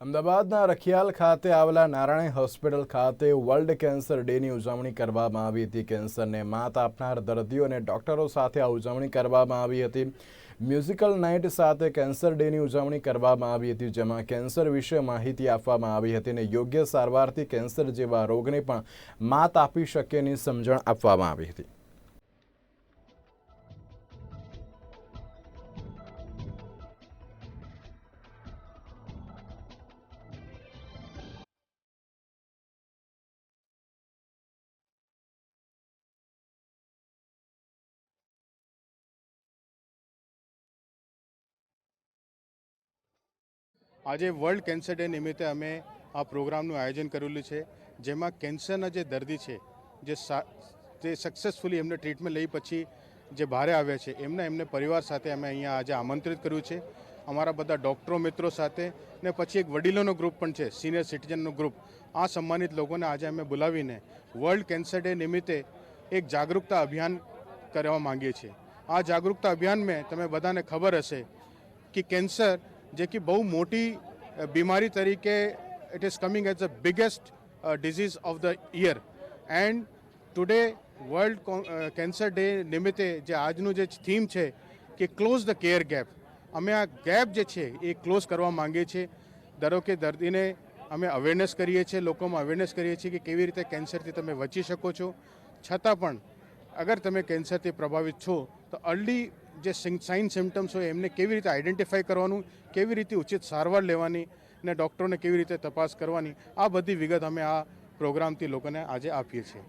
અમદાવાદના રખિયાલ ખાતે આવેલા નારાયણ હોસ્પિટલ ખાતે વર્લ્ડ કેન્સર ડેની ઉજવણી કરવામાં આવી હતી. કેન્સરને માત આપનાર દર્દીઓ અને ડોક્ટરો સાથે આ ઉજવણી કરવામાં આવી હતી. મ્યુઝિકલ નાઇટ સાથે કેન્સર ડેની ઉજવણી કરવામાં આવી હતી, જેમાં કેન્સર વિશે માહિતી આપવામાં આવી હતી અને યોગ્ય સારવારથી કેન્સર જેવા રોગને પણ માત આપી શકેની સમજણ આપવામાં આવી હતી. આજે વર્લ્ડ કેન્સર ડે નિમિત્તે અમે આ પ્રોગ્રામનું આયોજન કરેલું છે, જેમાં કેન્સરના જે દર્દી છે, જે જે સક્સેસફુલી એમને ટ્રીટમેન્ટ લઈ પછી જે ભારે આવ્યા છે, એમના, એમને પરિવાર સાથે અમે અહીંયા આજે આમંત્રિત કર્યું છે. અમારા બધા ડૉક્ટરો મિત્રો સાથે ને પછી એક વડીલોનો ગ્રુપ પણ છે સિનિયર સિટીઝનનો ગ્રુપ આ સન્માનિત લોકોને આજે અમે બોલાવીને વર્લ્ડ કેન્સર ડે નિમિત્તે એક જાગૃતતા અભિયાન કરવા માંગીએ છીએ. આ જાગૃતતા અભિયાનમાં તમે બધાને ખબર હશે, કે કેન્સર જે કે બહુ મોટી બીમારી તરીકે it is coming as the biggest disease of the year and today world cancer day નિમિત્તે જે આજનું જે થીમ છે કે ક્લોઝ ધ કેર ગેપ અમે આ ગેપ જે છે એ ક્લોઝ કરવા માંગીએ છીએ. ધારો કે દર્દીને અમે અવેરનેસ કરીએ છીએ, લોકોમાં અવેરનેસ કરીએ છીએ કે કેવી રીતે કેન્સરથી તમે બચી શકો છો. છતાં પણ અગર તમે કેન્સરથી પ્રભાવિત છો, તો અર્લી જે સાઇન સિમ્ટમ્સ હોય, એમને કેવી રીતે આઈડેન્ટિફાઈ કરવાનું, કેવી રીતે ઉચિત સારવાર લેવાની ને ડૉક્ટરોને કેવી રીતે તપાસ કરવાની, આ બધી વિગત અમે આ પ્રોગ્રામથી લોકોને આજે આપીએ છીએ.